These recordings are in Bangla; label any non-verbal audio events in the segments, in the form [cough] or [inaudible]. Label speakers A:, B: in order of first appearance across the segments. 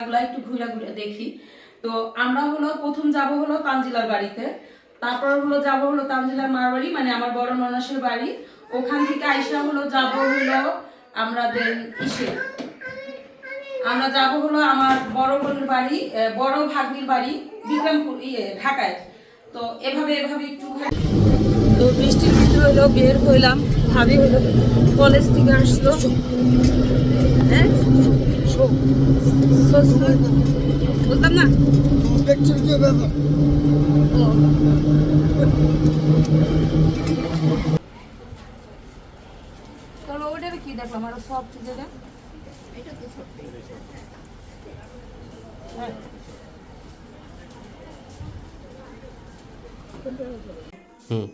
A: এগুলা একটু ঘুরে ঘুরে দেখি। তো আমরা হলো প্রথম যাব হলো তানজিলার বাড়িতে। তারপর হলো যাব হলো তানজিলার মার বাড়ি মানে আমার বড় ননাসের বাড়ি। ওখান থেকে আইসা হলো যাব হলো আমরা দেন ইসে। আমরা যাব হলো আমার বড় বোনের বাড়ি বড় ভাগ্নির বাড়ি, বিক্রমপুর ইয়ে ঢাকায়। তো এভাবে এভাবে একটু তো বৃষ্টির ভিতরে হলো বের হইলাম, ভাবি হলো কলেজ থেকে আসলো। হ্যাঁ. বুঝলাম না। তাহলে ওটার কি দেখলাম আরও সব জায়গা হ্যাঁ।
B: হুম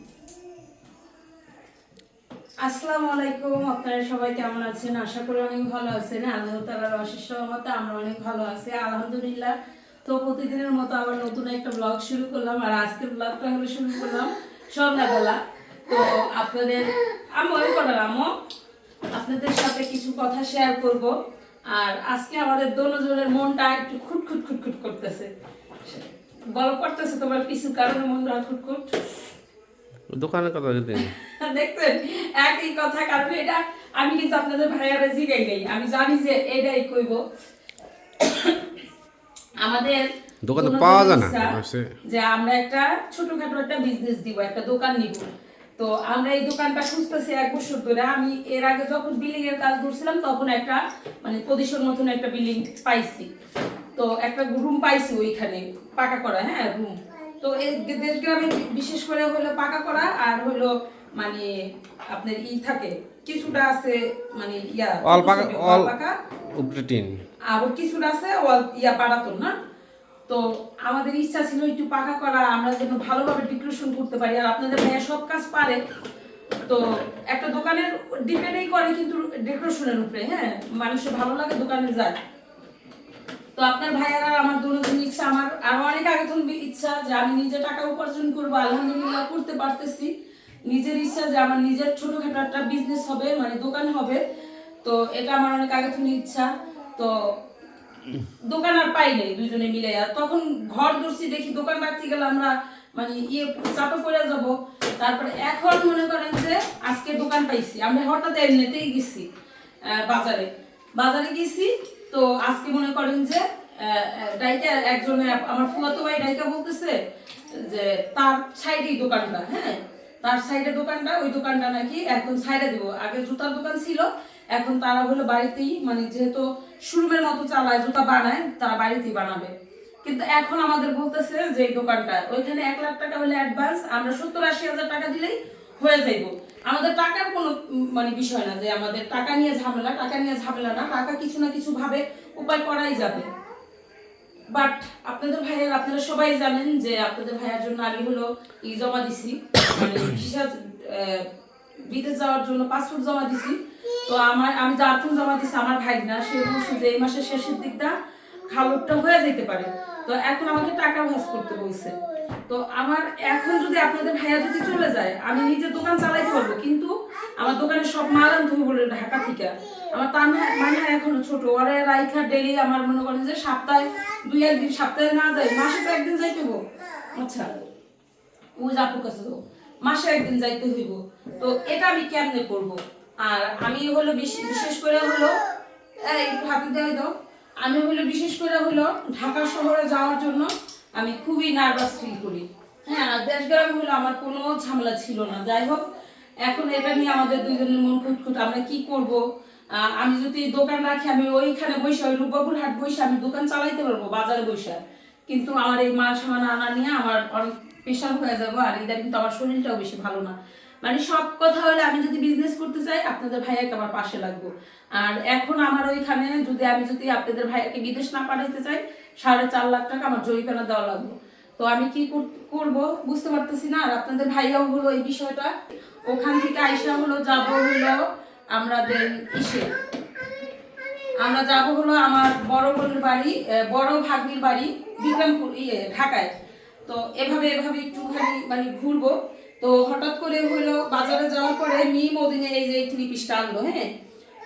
A: আসসালামু আলাইকুম, আপনারা সবাই কেমন আছেন? আশা করি অনেক ভালো আছেন। আল্লাহ তাআলার অশেষ আমরা অনেক ভালো আছি। আলহামদুলিল্লাহ, তো প্রতিদিনের মতো আবার নতুন একটা ব্লগ শুরু করলাম। আর আজকের ব্লগটা শুরু করলাম সন্ধ্যাবেলা। তো আপনাদের, আমি করার আমো আপনাদের সাথে কিছু কথা শেয়ার করব। আর আজকে আমাদের দোনোজনের মনটা একটু খুটখুট খুটখুট করতেছে। গল্প করতেছে তোমার কিছু কারণে মনটা খুটখুট
B: দোকানের কথা যদি
A: দেখছেন? একই কথা কারণ এটা আমি কিন্তু আপনাদের ভাইয়ারা জিগাই নেই। আমি জানি যে এটাই কইব। আমাদের
B: দোকানে পাওয়া যায় না। আছে।
A: যে আমরা একটা ছোটখাটো একটা বিজনেস দিব একটা দোকান নিব। তো আমরা এই দোকানটা খুঁজতেছি এক বছর ধরে। আমি এর আগে যখন বিল্ডিং এর কাজ করছিলাম তখন একটা মানে পজিশন মতন একটা বিল্ডিং পাইছি। তো একটা রুম পাইছি ওইখানে পাকা করা হ্যাঁ রুম তো এই দেশ গ্রামে বিশেষ করে হলো পাকা করা আর হলো মানে আপনার ই থাকে কিছুটা আছে মানে ইয়া
B: অল পাকা অল
A: পাকা।
B: উপরে টিন।
A: আবার কিছুটা আছে ওয়াল ইয়া পাড়াতন না? তো আমাদের ইচ্ছা ছিল একটু পাকা করা আমরা যেন ভালোভাবে ডেকোরেশন করতে পারি। আর আপনাদের ভাইয়া সব কাজ পারে। তো একটা দোকানের ডিপেন্ডই করে কিন্তু ডেকোরেশনের উপরে হ্যাঁ? মানুষের ভালো লাগে দোকানে যায়। তো আপনার ভাইয়ার, আমার দুজন ইচ্ছা, আমার আরও অনেক আগে থেকে ইচ্ছা যে আমি নিজে টাকা উপার্জন করব, আলহামদুলিল্লাহ করতে পারতেছি। নিজের ইচ্ছা যে আমার নিজের ছোটখাটো একটা বিজনেস হবে মানে দোকান হবে। তো এটা আমার অনেক আগে থেকে ইচ্ছা। তো দোকান আর পাই নাই দুজনে মিলে। আর তখন ঘর ধরছি, দেখি দোকান রাখতে গেলে আমরা মানে ইয়ে চাপে পড়ে যাব। তারপরে এখন মনে করেন যে আজকে দোকান পাইছি। আমরা হঠাৎ এমনিতেই গেছি বাজারে। বাজারে গেছি তো আজকে মনে করেন যে ডাইকা একজনে, আমার ফুলাতো ভাই ডাইকা বলতেছে যে, তার সাইডেই দোকানটা হ্যাঁ? তার সাইডে দোকানটা, ওই দোকানটা নাকি এখন সাইডে দিব। আগে জুতার দোকান ছিল, এখন তারা হলো বাড়িতেই মানে যেহেতু শোরুমের মতো চালায়, জুতা বানায়, তারা বাড়িতেই বানাবে। কিন্তু এখন আমাদের বলতেছে যে দোকানটা, ওইখানে এক লাখ টাকা হলে অ্যাডভান্স আমরা সত্তর আশি হাজার টাকা দিলেই হয়ে যাইব। আমাদের টাকার কোনো মানে বিষয় না যে আমাদের টাকা নিয়ে ঝামেলা, টাকা নিয়ে ঝামেলা না, টাকা কিছু না কিছু ভাবে উপায় করাই যাবে। বাট আপনাদের ভাইয়ের, আপনারা সবাই জানেন যে আপনাদের ভাইয়ের জন্য আমি হলো ই জমা দিছি। মানে বিদেশ যাওয়ার জন্য পাসপোর্ট জমা দিছি। তো আমার, আমি যার জমা দিছি, আমার ভাই না, সে বলছে যে এই মাসের শেষের দিকটা খালুটটা হয়ে যেতে পারে। তো এখন আমাকে টাকা ভাস করতে বলছে। তো আমার এখন যদি আপনাদের ভাইয়া যদি চলে যায়, আমি নিজে দোকান চালাইতে পারব, কিন্তু আমার দোকানে সব মাল আনতে হবে বলে ঢাকা থেকে। আমার তার মানহা এখনও ছোট, ওরা রাইখা ডেলি আমার মনে করেন যে সপ্তাহে দুই একদিন, সপ্তাহে না যায়, মাসে তো একদিন যাইতে হব আচ্ছা ওই আপুর কাছে তো মাসে একদিন যাইতে হইব। তো এটা আমি কেমনে করব? আর আমি হলো বিশেষ করে হলো একটু হাতে দেওয়াই দাও। আমি হলো বিশেষ করে হলো ঢাকা শহরে যাওয়ার জন্য আমি খুবই নার্ভাস ফিল করি। হ্যাঁ আর দেশগ্রাম হলো আমার কোনো ঝামেলা ছিল না। যাই হোক, এখন এটা নিয়ে আমাদের দুইজনের মন খুঁতখুট আমরা কি করব? আমি যদি দোকান রাখি আমি ওইখানে বসে, ওই রূপবাবুর হাট বসে আমি দোকান চালাইতে পারব, বাজারে বসে। কিন্তু আমার এই মাল সামান আনা নিয়ে আমার অনেক প্রেশার হয়ে যাব, আর ইদানিং তো আমার শরীরটাও বেশি ভালো না। মানে সব কথা হলে আমি যদি বিজনেস আপনাদের ভাইয়াকে আমার পাশে লাগবো। আর এখন আমার ওইখানে যদি আমি যদি আপনাদের ভাইয়াকে বিদেশ না পাঠাইতে চাই, সাড়ে চার লাখ টাকা আমার জরিপানা দেওয়া লাগবে। তো আমি কি কর- করব বুঝতে পারতেছি না। আর আপনাদের ভাইয়াও হলো এই বিষয়টা। ওখান থেকে আইসা হলো যাব হলো আমরা ইসে। আমরা যাব হলো আমার বড় বোনের বাড়ি বড় ভাগ্নির বাড়ি, বিক্রমপুর ইয়ে ঢাকায়। তো এভাবে এভাবে একটুখানি মানে ঘুরবো। তো হঠাৎ করে হলো বাজারে যাওয়ার পরে মিম ওদিনে এই যে এই থ্রি পিসটা আনলো হ্যাঁ?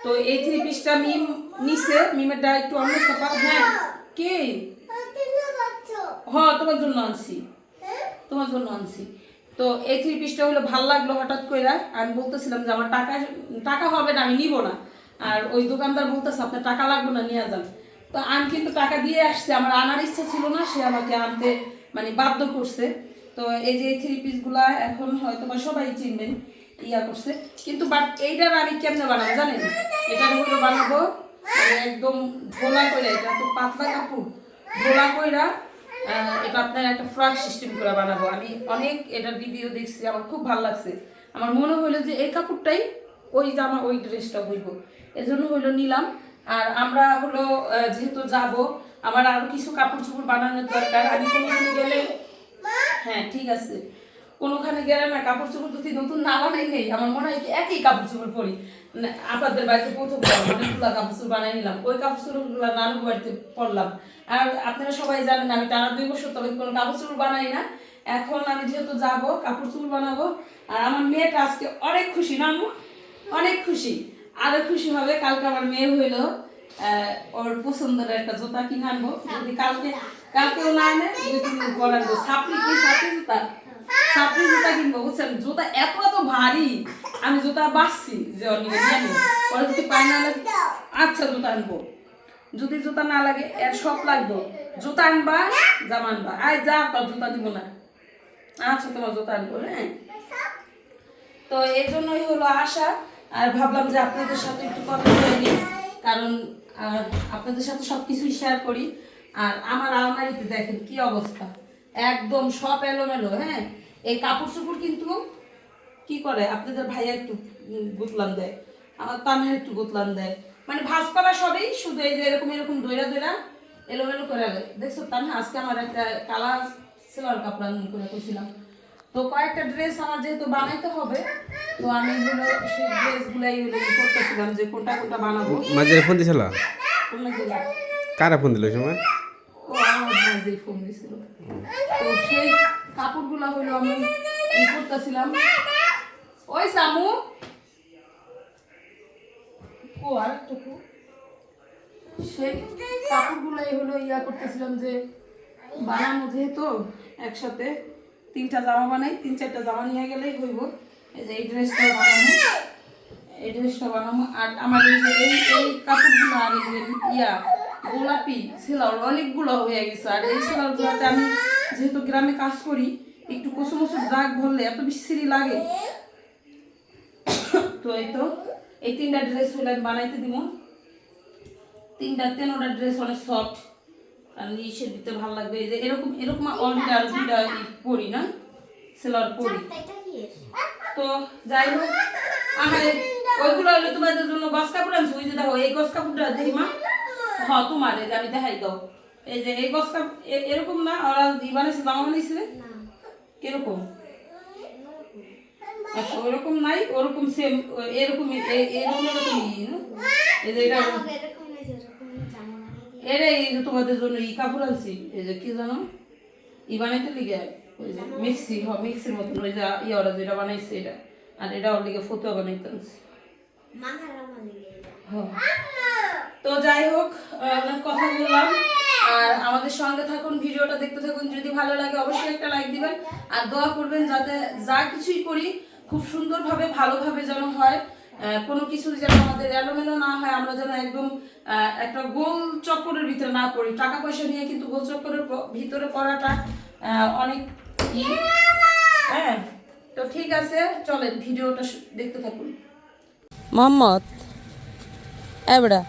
A: তো এই থ্রি পিসটা মিম নিছে, মিমেরটা একটু অন্য সাপা হ্যাঁ কি? হ, তোমার জন্য আনছি। তোমার জন্য আনছি। তো এই থ্রি পিসটা হলো ভালো লাগল হঠাৎ করে আমি বলতেছিলাম যে আমার টাকা টাকা হবে না, আমি নিব না। আর ওই দোকানদার বলতেছে, আপনার টাকা লাগবে না, নিয়ে যান। তো আমি কিন্তু টাকা দিয়ে আসছে। আমার আনার ইচ্ছা ছিল না, সে আমাকে আনতে মানে বাধ্য করছে। তো এই যে থ্রি পিসগুলা এখন হয়তো বা সবাই চিনবেন ইয়া করছে। কিন্তু বাট এইটার আমি কেমনে বানাবো জানেন? এটা হলো বানাবো মানে একদম ঢোলা করে এটা তো পাতলা কাপড়, ঢোলা কইরা এটা আপনার একটা ফ্রক সিস্টেম করে বানাবো। আমি অনেক এটার রিভিউ দেখছি, আমার খুব ভালো লাগছে। আমার মনে হলো যে এই কাপড়টাই ওই জামা, ওই ড্রেসটা হইব এজন্য হইল নিলাম। আর আমরা হলো যেহেতু যাব, আমার আরও কিছু কাপড় চোপড় বানানোর দরকার। আমি কোনোখানে গেলে হ্যাঁ ঠিক আছে। কোনোখানে গেলে না কাপড় চোপড় যদি নতুন না বানাই নেই। আমার মনে হয় কি একই কাপড় চোপড় পরি আপনাদের বাড়িতে প্রথম অনেকগুলো কাপড় চোপড় বানাই নিলাম। ওই কাপড় চোপড়গুলো নানু বাড়িতে পরলাম। আর আপনারা সবাই জানেন, আমি টানা দুই বছর তবে কোনো কাপড় চোপড় বানাই না। এখন আমি যেহেতু যাব কাপড় চোপড় বানাবো। আর আমার মেয়েটা আজকে অনেক খুশি, নানু। অনেক খুশি। আরও খুশি হবে। কালকে আমার মেয়ে হইল ওর পছন্দের একটা জুতা কিনে আনব। যদি কালকে কালকেও না আনে দুই তিন দিন পর আনব সাপড়ি কি, সাপড়ি জুতা? সাপড়ি জুতা কিনবো, বুঝছেন? জুতা এত এত ভারী, আমি জুতা বাঁচছি যে অন্য পরে যদি পায় না লাগে আচ্ছা জুতা আনব। যদি জুতা না লাগে, এর সব লাগবো। জুতা আনবা, জামা আনবা। আয়, যা, তোর জুতা দিব না। আচ্ছা তোমার জুতা আনব হ্যাঁ? তো এই জন্যই হলো আশা। আর ভাবলাম যে আপনাদের সাথে একটু কথা বলে নিই। কারণ আপনাদের সাথে সব কিছুই শেয়ার করি। আর আমার আলমারিতে দেখেন কি অবস্থা। একদম সব এলোমেলো হ্যাঁ? এই কাপড় চোপড় কিন্তু কি করে? আপনাদের ভাইয়া একটু উম, গুতলান দেয়। আমার তানহা একটু গুতলান দেয়। মানে ভাজ করা সবই শুধু এই যে এরকম এরকম দইরা দইরা এলোমেলো করে দেয় দেখছ তানহা আজকে আমার একটা কালা সেলার কাপড় আনন্দ করে কইছিলাম। তো কয়েকটা ড্রেস আমার যেহেতু বানাইতে হবে তো আমি এগুলো সেই ড্রেসগুলাই করতেছিলাম যে কোনটা কোনটা বানাবো।
B: মাঝে ফোন দিছিল?
A: কোনগুলো
B: কারা ফোন দিল সময়?
A: ফোন দিছিল। কাপড়গুলো হলো আমি করতেছিলাম। ওই সামু। টুকু সেই হলো ইয়া করতেছিলাম যে বানানো যেহেতু, একসাথে তিনটা জামা বানাই, তিন চারটা জামা নিয়ে গেলেই হইব। এই যে এই ড্রেসটা বানাবো এই ড্রেসটা বানাবো আর এই এই এই কাপড়গুলো আর ইয়া গোলাপি সেলার অনেকগুলো হয়ে গেছে। আর এই সেলারগুলোতে আমি যেহেতু গ্রামে কাজ করি, একটু কচু মচু দাগ ভরলে এত বিশ্রী লাগে। তো এই তো, এই তিনটা ড্রেস হলে বানাইতে দিব। তিনটা তেনোটা ড্রেস অনেক সফট কারণ ইসের ভিতরে ভালো লাগবে। এই যে এরকম এরকম অলরেডি আর দুইটা পরি না? সেলার পরি। তো যাই হোক, আহারে, ওইগুলো হলো তোমাদের জন্য গস কাপড় আনছি। ওই যে দেখো, এই গস কাপড়টা দেখি মা। হ তোমার এই যে আমি দেখাই দাও। এই যে এই এ- এরকম না? ওরা ই বানাইছে জামা বানাইছে কীরকম? আচ্ছা ওরকম নাই ওরকম সেম এরকম এরকম এরকম এই যে এটা এরে এই যে তোমাদের জন্য ই কাপড় আনছি। এই যে কি জানো? ই বানাইতে লিগে ওই যে মিক্সি হ মিক্সির মতন ওই যে ইয়ে ওরা যেটা বানাইছে এটা। আর এটা ওর লিগে ফতুয়া বানাইতে আনছি। হ্যাঁ। তো যাই হোক অনেক কথা বললাম। আর আমাদের সঙ্গে থাকুন, ভিডিওটা দেখতে থাকুন। যদি ভালো লাগে, অবশ্যই একটা লাইক দিবেন। আর দোয়া করবেন যাতে যা কিছুই করি, খুব সুন্দরভাবে, ভালোভাবে যেন হয়। কোনো কিছু যেন আমাদের এলোমেলো না হয়, আমরা যেন একদম একটা গোল চক্করের ভিতরে না পড়ি। টাকা পয়সা নিয়ে কিন্তু গোল চক্করের ভিতরে পড়াটা অনেক হ্যাঁ তো ঠিক আছে, চলেন, ভিডিওটা দেখতে থাকুন। মোহাম্মদ এবড়া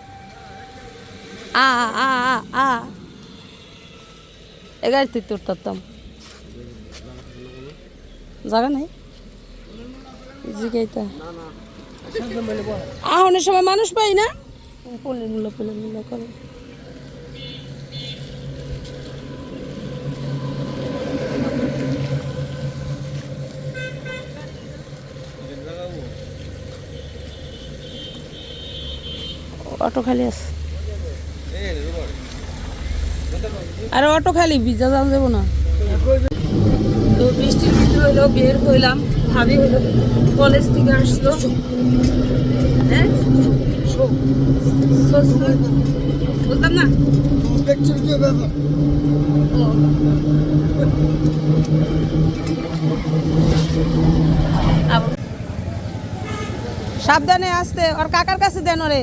A: আ আ আ আ এগার তুই তোর তত্তম জায়গা নাই জিগাইতা আহনের সময় মানুষ পাই না পল্লীর মূল্য পল্লীর মূল্য করে অটো খালি আছে। আরে অটো খালি ভিজা যাওয়া যাব না। তো বৃষ্টির ভিতরে হইল বের হইলাম ভাবি হইল কলেজ থেকে আসলো। হ্যাঁ? বুঝলাম না। সাবধানে আসতে ওর কাকার কাছে দেন ওরে।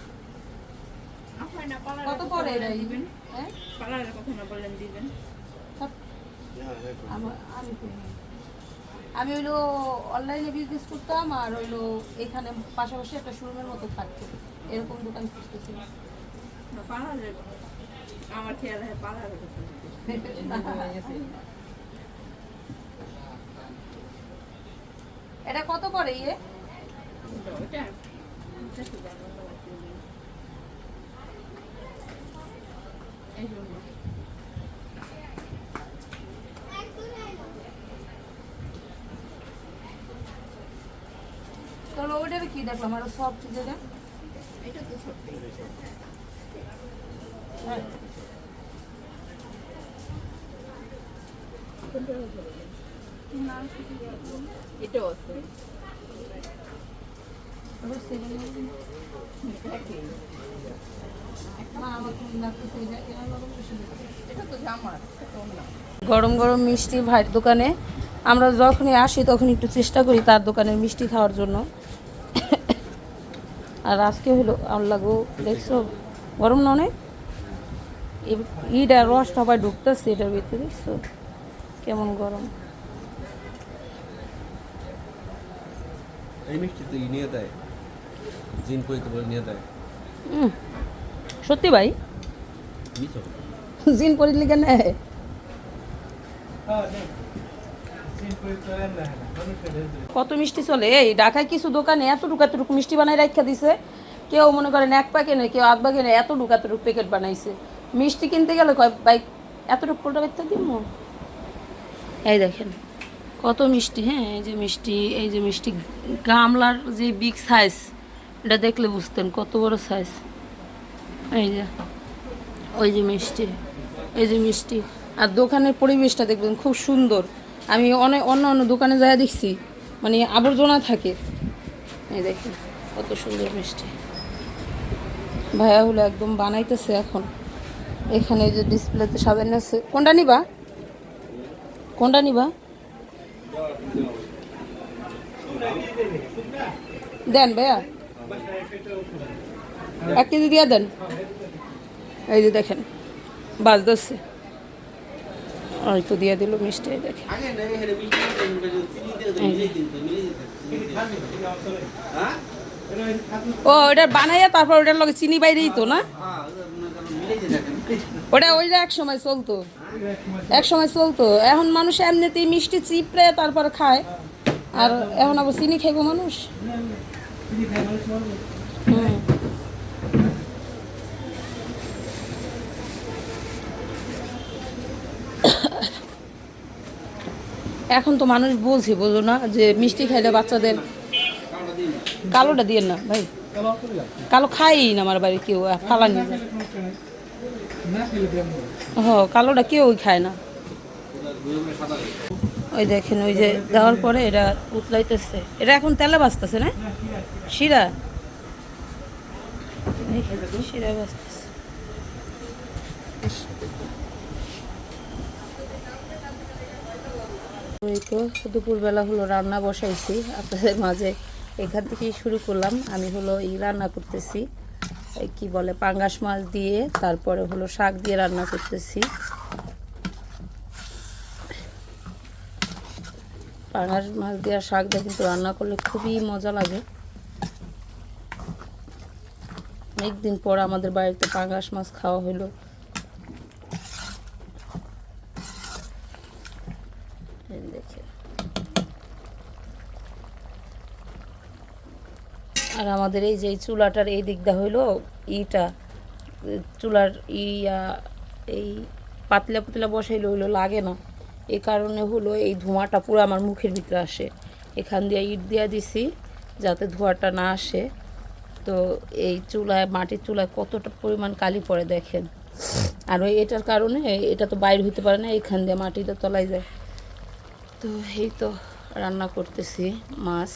A: কত পরে দিবেন? হ্যাঁ? আমার- আমি। আমি হইল অনলাইনে বিজনেস করতাম আর হইল এখানে পাশাপাশি একটা শোরুমের মতো থাকতো। এরকম দোকান খুঁজতেছি।
C: আমার খেয়াল হয় পালার
A: এটা কত করে ইয়ে?
C: এই জন্য
A: তাহলে কি দেখলাম? আরও সব যেটা
C: এটা তো সত্যি।
A: হ্যাঁ।
C: এটাও আছে।
A: গরম গরম মিষ্টি ভাইয়ের দোকানে। আমরা যখনই আসি তখন একটু চেষ্টা করি তার দোকানের মিষ্টি খাওয়ার জন্য। আর আজকে হলো আল্লাহ গো, দেখছ? গরম না অনেক? ইটা রসটা সবাই ঢুকতেছে এটার ভিতরে, দেখছ? কেমন গরম।
B: এই মিষ্টি তো নিয়ে দেয় জিন পরিতে বলে নিয়ে দেয়
A: সত্যি ভাই? জিন পরি লিখে নেয়? কত মিষ্টি চলে? এই ঢাকায় কিছু দোকানে এতটুকু এতটুকু মিষ্টি বানাই রাখা দিছে। কেউ মনে করেন এক প্যাকে নেই কেউ আধ প্যাকে নেই এতটুকু এতটুকু প্যাকেট বানাইছে। মিষ্টি কিনতে গেলে কয় বাইক এতটুকু পোলটা বেচতে দিব? এই দেখেন কত মিষ্টি হ্যাঁ এই যে মিষ্টি এই যে মিষ্টি গামলার যে বিগ সাইজ এটা দেখলে বুঝতেন কত বড় সাইজ এই যে, ওই যে মিষ্টি, এই যে মিষ্টি। আর দোকানের পরিবেশটা দেখবেন খুব সুন্দর। আমি অনেক অন্য অন্য দোকানে যাই দেখছি মানে আবর্জনা থাকে। এই দেখেন, কত সুন্দর মিষ্টি। ভাইয়া হলো একদম বানাইতেছে এখন। এখানে যে ডিসপ্লেতে সাজানো আছে। কোনটা নিবা? কোনটা নিবা? দেন ভাইয়া। এক কেজি দিয়ে দেন। এই যে দেখেন বাজ ধরছে। ওই তো দিয়ে দিল মিষ্টি দেখেন।
B: হ্যাঁ?
A: ও ওটা বানাইয়া তারপর ওটার লগে চিনি বাইরেই তো না?
B: হ্যাঁ
A: ওটা ওইটা এক সময় চলতো। এক সময় চলতো। এখন মানুষ এমনিতেই মিষ্টি চিপড়ে তারপর খায়। আর এখন আবার চিনি খাইবো মানুষ। [coughs] এখন তো মানুষ বোঝে বোঝো না যে মিষ্টি খাইলে বাচ্চাদের কালোটা দিয়ে না, ভাই। কালো খাই না আমার বাড়ি কেউ ফালানি হ, কালোটা কেউই খায় না। ওই দেখেন, ওই যে দেওয়ার পরে এটা উতলাইতেছে। এটা এখন তেলে বাজতেছে না? শিরা? শিরা বাজতেছে এই তো দুপুরবেলা হলো রান্না বসাইছি, আপনাদের মাঝে এখান থেকেই শুরু করলাম। আমি হলো এই রান্না করতেছি কি বলে, পাঙ্গাস মাছ দিয়ে, তারপরে হলো শাক দিয়ে রান্না করতেছি। পাঙ্গাস মাছ দিয়ে আর শাক কিন্তু রান্না করলে খুবই মজা লাগে। অনেকদিন পর আমাদের বাড়িতে পাঙ্গাস মাছ খাওয়া হলো আর আমাদের এই যে চুলাটার এই দিকটা হইল ইটা, চুলার ইয়া, এই পাতলা পাতলা বসাইলে হইল লাগে না। এই কারণে হলো এই ধোঁয়াটা পুরো আমার মুখের ভিতরে আসে। এখান দিয়ে ইট দিয়ে দিছি যাতে ধোঁয়াটা না আসে। তো এই চুলায়, মাটির চুলায় কতটা পরিমাণ কালি পড়ে দেখেন। আর ওই এটার কারণে এটা তো বাইর হইতে পারে না এখান দিয়ে মাটিটা তলায় যায়। তো এই তো রান্না করতেছি মাছ।